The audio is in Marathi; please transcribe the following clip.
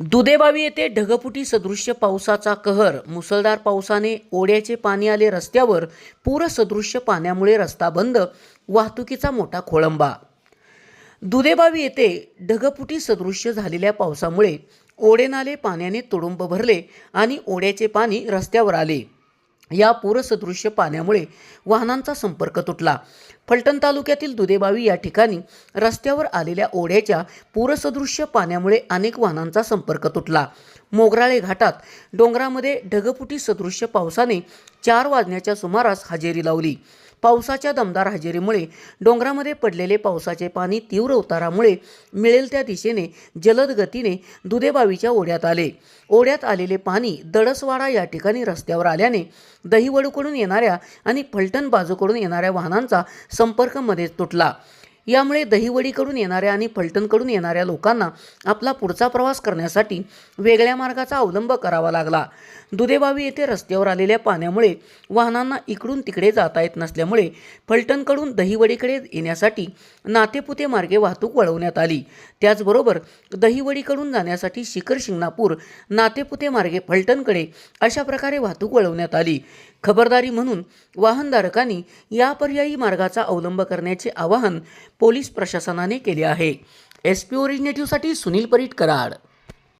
दुधेबावी येथे ढगफुटी सदृश्य पावसाचा कहर. मुसळधार पावसाने ओढ्याचे पाणी आले रस्त्यावर. पूरसदृश्य पाण्यामुळे रस्ता बंद. वाहतुकीचा मोठा खोळंबा. दुधेबावी येथे ढगफुटी सदृश्य झालेल्या पावसामुळे ओढेनाले पाण्याने तुडुंब भरले आणि ओढ्याचे पाणी रस्त्यावर आले. या पूरसदृश्य पाण्यामुळे वाहनांचा संपर्क तुटला. फलटण तालुक्यातील दुधेबावी या ठिकाणी रस्त्यावर आलेल्या ओढ्याच्या पूरसदृश्य पाण्यामुळे अनेक वाहनांचा संपर्क तुटला. मोगराळे घाटात डोंगरामध्ये ढगफुटी सदृश्य पावसाने चार वाजण्याच्या सुमारास हजेरी लावली. पावसाच्या दमदार हजेरीमुळे डोंगरामध्ये पडलेले पावसाचे पाणी तीव्र उतारामुळे मिळेल त्या दिशेने जलद गतीने दुधेबावीच्या ओढ्यात आले. ओढ्यात आलेले पाणी दडसवाडा या ठिकाणी रस्त्यावर आल्याने दहिवडूकडून येणाऱ्या आणि फलटण बाजूकडून येणाऱ्या वाहनांचा संपर्क मध्येच तुटला. यामुळे दहिवडीकडून येणाऱ्या आणि फलटणकडून येणाऱ्या लोकांना आपला पुढचा प्रवास करण्यासाठी वेगळ्या मार्गाचा अवलंब करावा लागला. दुधेबावी येथे रस्त्यावर आलेल्या पाण्यामुळे वाहनांना इकडून तिकडे जाता येत नसल्यामुळे फलटणकडून दहिवडीकडे येण्यासाठी नातेपुते मार्गे वाहतूक वळवण्यात आली. त्याचबरोबर दहिवडीकडून जाण्यासाठी शिखर शिंगणापूर नातेपुते मार्गे फलटणकडे अशा प्रकारे वाहतूक वळवण्यात आली. खबरदारी म्हणून वाहनधारकांनी या पर्यायी मार्गाचा अवलंब करण्याचे आवाहन पोलीस प्रशासनाने केले आहे. एस पी ओरिजिनेटिव्हसाठी सुनील परीट कराड.